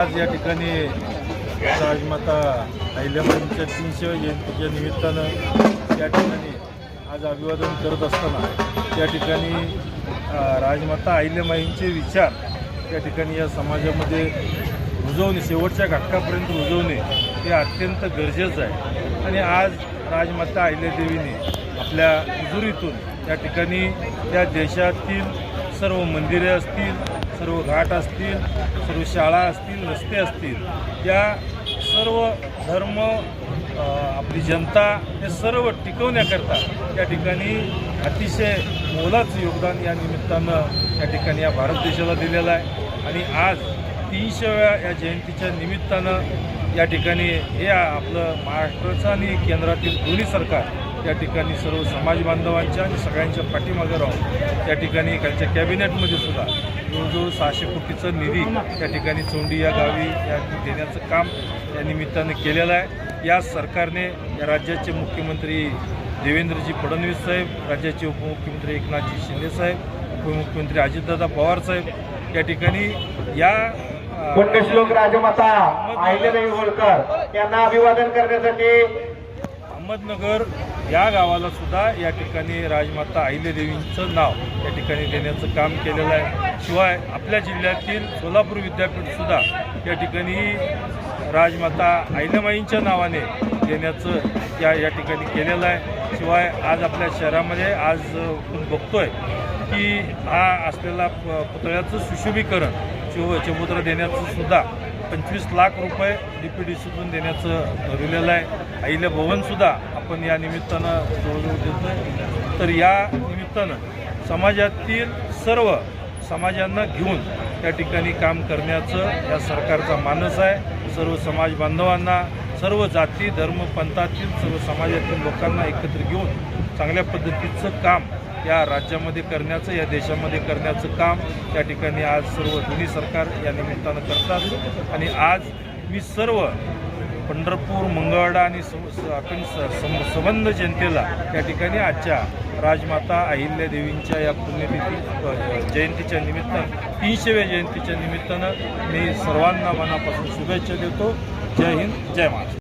आज या ठिकाणी राजमाता अहिल्याबाईंच्या तीनशे जयंतीच्या निमित्तानं त्या ठिकाणी आज अभिवादन करत असताना त्या ठिकाणी राजमाता अहिल्याबाईंचे विचार त्या ठिकाणी या समाजामध्ये रुजवणे शेवटच्या घटकापर्यंत रुजवणे हे अत्यंत गरजेचं आहे. आणि आज राजमाता अहिल्यादेवीने आपल्या हुजुरीतून त्या ठिकाणी या देशातील सर्व मंदिरे असतील सर्व घाट असतील सर्व शाळा असतील रस्ते असतील या सर्व धर्म आपली जनता हे सर्व टिकवण्याकरता या ठिकाणी अतिशय मोलाचं योगदान या निमित्तानं या ठिकाणी या भारत देशाला दिलेलं आहे. आणि आज तीनशेव्या या जयंतीच्या निमित्तानं या ठिकाणी हे आपलं महाराष्ट्राचं आणि केंद्रातील दोन्ही सरकार या ठिकाणी सर्व समाज बांधवांच्या आणि सगळ्यांच्या पाठीमागे राहून त्या ठिकाणी त्यांच्या कॅबिनेटमध्ये सुद्धा जवळजवळ सहाशे कोटीचा निधी त्या ठिकाणी चोंडी या गावी या देण्याचं काम या निमित्तानं केलेलं आहे. या सरकारने या राज्याचे मुख्यमंत्री देवेंद्रजी फडणवीस साहेब राज्याचे उपमुख्यमंत्री एकनाथजी शिंदे साहेब उपमुख्यमंत्री अजितदादा पवार साहेब या ठिकाणी या पुण्यश्लोक राजमाता अहिल्यादेवी होळकर यांना अभिवादन करण्यासाठी अहमदनगर या गावाला सुद्धा या ठिकाणी राजमाता अहिल्यादेवींचं नाव या ठिकाणी देण्याचं काम केलेलं आहे. शिवाय आपल्या जिल्ह्यातील सोलापूर विद्यापीठसुद्धा या ठिकाणी राजमाता अहिल्याबाईंच्या नावाने देण्याचं या या ठिकाणी केलेलं आहे. शिवाय आज आपल्या शहरामध्ये आज आपण बघतोय की हा असलेला प- पुतळ्याचं सुशोभीकरण शिव चबुद्रा देण्याचं सुद्धा पंचवीस लाख रुपये डी पी डी सीतून देण्याचं ठरवलेलं आहे. अहिल्या भवनसुद्धा आपण या निमित्तानं जवळजवळ देतो तर या निमित्तानं समाजातील सर्व समाजांना घेऊन त्या ठिकाणी काम करण्याचं या सरकारचा मानस आहे. सर्व समाज बांधवांना सर्व जाती धर्म पंथातील सर्व समाजातील लोकांना एकत्र घेऊन चांगल्या पद्धतीचं काम या राज्यामध्ये करण्याचं या देशामध्ये करण्याचं काम या ठिकाणी आज सर्व दोन्ही सरकार या निमित्तानं करतात. आणि आज मी सर्व पंढरपूर मंगळवाडा आणि स- आपण स- संबंध जनतेला त्या ठिकाणी आजच्या राजमाता अहिल्यादेवींच्या या पुण्यतिथी जयंतीच्या निमित्तानं तीनशेव्या जयंतीच्या निमित्तानं मी सर्वांना मनापासून शुभेच्छा देतो. जय हिंद जय महाराष्ट्र.